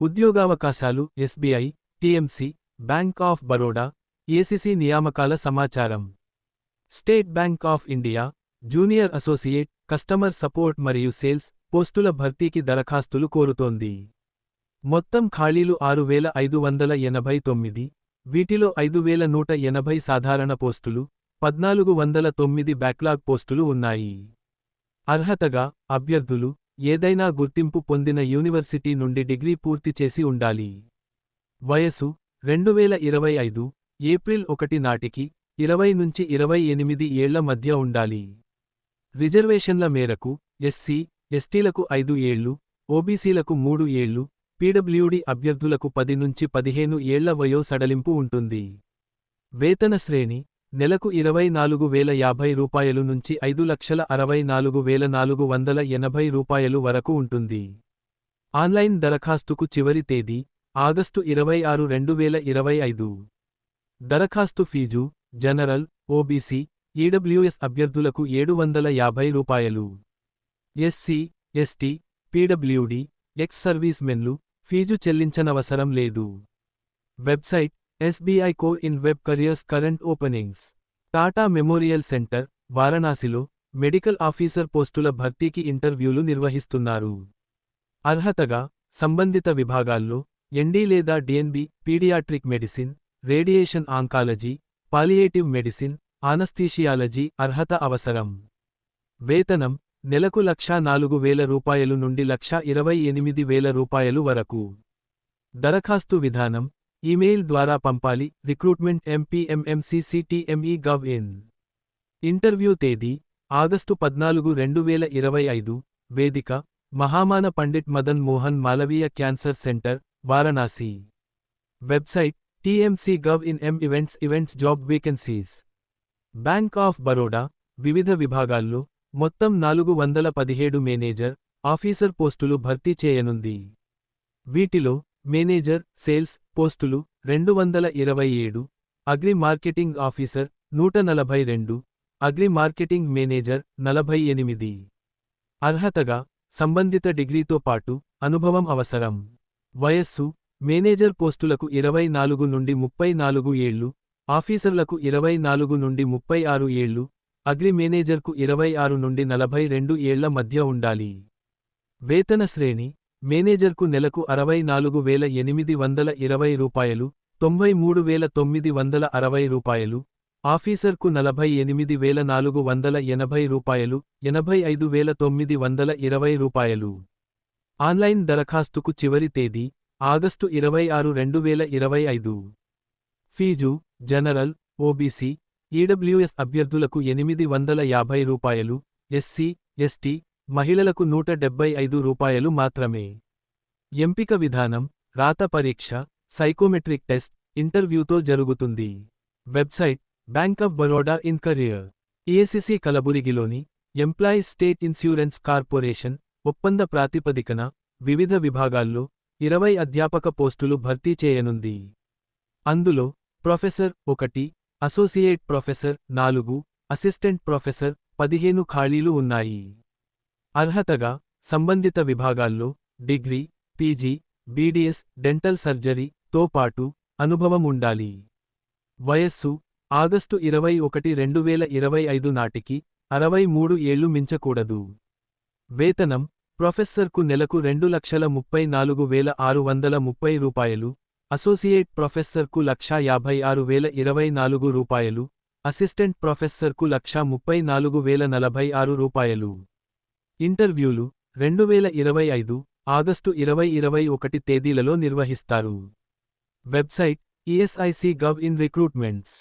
ఉద్యోగావకాశాలు SBI TMC bank of Baroda ACC నియామకాల సమాచారం. State bank of India junior associate customer support మరియు sales పోస్టుల భర్తీకి దరఖాస్తులు కోరుతోంది. మొత్తం ఖాళీలు ఆరు వేల ఐదు వందల ఎనభై తొమ్మిది వీటిలో ఐదు వేల నూట ఎనభై సాధారణ పోస్టులు పద్నాలుగు వందల తొమ్మిది బ్యాక్లాగ్ పోస్టులు ఉన్నాయి. అర్హతగా అభ్యర్థులు ఏదైనా గుర్తింపు పొందిన యూనివర్సిటీ నుండి డిగ్రీ పూర్తి చేసి ఉండాలి. వయసు రెండు వేల ఇరవై ఐదు ఏప్రిల్ ఒకటి నాటికి ఇరవై నుంచి ఇరవై ఎనిమిది ఏళ్ళ మధ్య ఉండాలి. రిజర్వేషన్ల మేరకు ఎస్సీ ఎస్టీలకు ఐదు ఏళ్ళు ఓబీసీలకు మూడు ఏళ్ళు పీడబ్ల్యూడీ అభ్యర్థులకు పది నుంచి పదిహేను ఏళ్ళ వయో సడలింపు ఉంటుంది. వేతన శ్రేణి నెలకు ఇరవై నాలుగు వేల యాభై రూపాయలు నుంచి ఐదు లక్షల అరవై నాలుగు వేల నాలుగు వందల ఎనభై రూపాయలు వరకు ఉంటుంది. ఆన్లైన్ దరఖాస్తుకు చివరి తేదీ ఆగస్టు ఇరవై ఆరు రెండు వేల ఇరవై ఐదు. దరఖాస్తు ఫీజు జనరల్ ఓబీసీ ఈడబ్ల్యూఎస్ అభ్యర్థులకు ఏడు వందల యాభై రూపాయలు. SC ST PWD ex service మెన్లు fees చెల్లించనవసరం లేదు. Website SBI co in web careers current openings. Tata memorial centre వారణాసిలో మెడికల్ ఆఫీసర్ పోస్టుల భర్తీకి ఇంటర్వ్యూలు నిర్వహిస్తున్నారు. అర్హతగా సంబంధిత విభాగాల్లో ఎన్డీ లేదా DNB pediatric medicine radiation oncology palliative medicine anaesthesiology అర్హత అవసరం. వేతనం నెలకు లక్షా నాలుగు వేల రూపాయలు నుండి లక్షా ఇరవై ఎనిమిది వేల రూపాయలు వరకు. దరఖాస్తు విధానం ఈమెయిల్ ద్వారా పంపాలి. Recruitment MPMMCCTME gov in. Interview తేదీ ఆగస్టు పద్నాలుగు రెండు వేల ఇరవై ఐదు. వేదిక Mahamana Pandit Madan Mohan Malaviya cancer centre Varanasi. Website TMC gov in M events events job vacancies. Bank of Baroda వివిధ విభాగాల్లో మొత్తం నాలుగు వందల పదిహేడు మేనేజర్ ఆఫీసర్ పోస్టులు భర్తీ చేయనుంది. వీటిలో మేనేజర్ సేల్స్ పోస్టులు రెండు వందల ఇరవై ఏడు అగ్రి మార్కెటింగ్ ఆఫీసర్ నూట నలభై రెండు అగ్రి మార్కెటింగ్ మేనేజర్ నలభై ఎనిమిది. అర్హతగా సంబంధిత డిగ్రీతో పాటు అనుభవం అవసరం. వయస్సు మేనేజర్ పోస్టులకు ఇరవై నాలుగు నుండి ముప్పై నాలుగు ఏళ్ళు ఆఫీసర్లకు ఇరవై నాలుగు నుండి ముప్పై ఆరు ఏళ్ళు అగ్రి మేనేజర్కు ఇరవై ఆరు నుండి నలభై రెండు ఏళ్ళ మధ్య ఉండాలి. వేతన శ్రేణి మేనేజర్కు నెలకు అరవై నాలుగు వేల ఎనిమిది వందల ఇరవై రూపాయలు తొంభై మూడు వేల తొమ్మిది వందల అరవై రూపాయలు ఆఫీసర్కు నలభై ఎనిమిది వేల నాలుగు వందల ఎనభై రూపాయలు ఎనభై ఐదు వేల తొమ్మిది వందల ఇరవై రూపాయలు. ఆన్లైన్ దరఖాస్తుకు చివరి తేదీ ఆగస్టు ఇరవై ఆరు రెండు వేల ఇరవై ఐదు. ఫీజు జనరల్ ఓబీసీ ఈడబ్ల్యూఎస్ అభ్యర్థులకు ఎనిమిది వందల యాభై రూపాయలు ఎస్సీ ఎస్టీ మహిళలకు నూట డెబ్బై ఐదు రూపాయలు మాత్రమే. ఎంపిక విధానం రాత పరీక్ష సైకోమెట్రిక్ టెస్ట్ ఇంటర్వ్యూతో జరుగుతుంది. Website bank of Baroda in career ESIC కలబురిగిలోని employees state insurance corporation ఒప్పంద ప్రాతిపదికన వివిధ విభాగాల్లో ఇరవై అధ్యాపక పోస్టులు భర్తీ చేయనుంది. అందులో ప్రొఫెసర్ ఒకటి అసోసియేట్ ప్రొఫెసర్ నాలుగు అసిస్టెంట్ ప్రొఫెసర్ పదిహేను ఖాళీలు ఉన్నాయి. అర్హతగా సంబంధిత విభాగాల్లో degree PG BDS dental surgery తో పాటు అనుభవం ఉండాలి. వయస్సు ఆగస్టు ఇరవై ఒకటి రెండు వేల ఇరవై ఐదు నాటికి అరవై మూడు ఏళ్ళు మించకూడదు. వేతనం ప్రొఫెసర్కు నెలకు రెండు లక్షల ముప్పై నాలుగు వేల ఆరు వందల ముప్పై రూపాయలు అసోసియేట్ ప్రొఫెసర్కు లక్షా యాభై ఆరు వేల ఇరవై నాలుగు రూపాయలు అసిస్టెంట్ ప్రొఫెసర్కు లక్షా ముప్పై నాలుగు వేల నలభై ఆరు రూపాయలు. ఇంటర్వ్యూలు రెండు వేల ఇరవై ఐదు ఆగస్టు ఇరవై ఇరవై ఒకటి తేదీలలో నిర్వహిస్తారు. Website ESIC gov in recruitments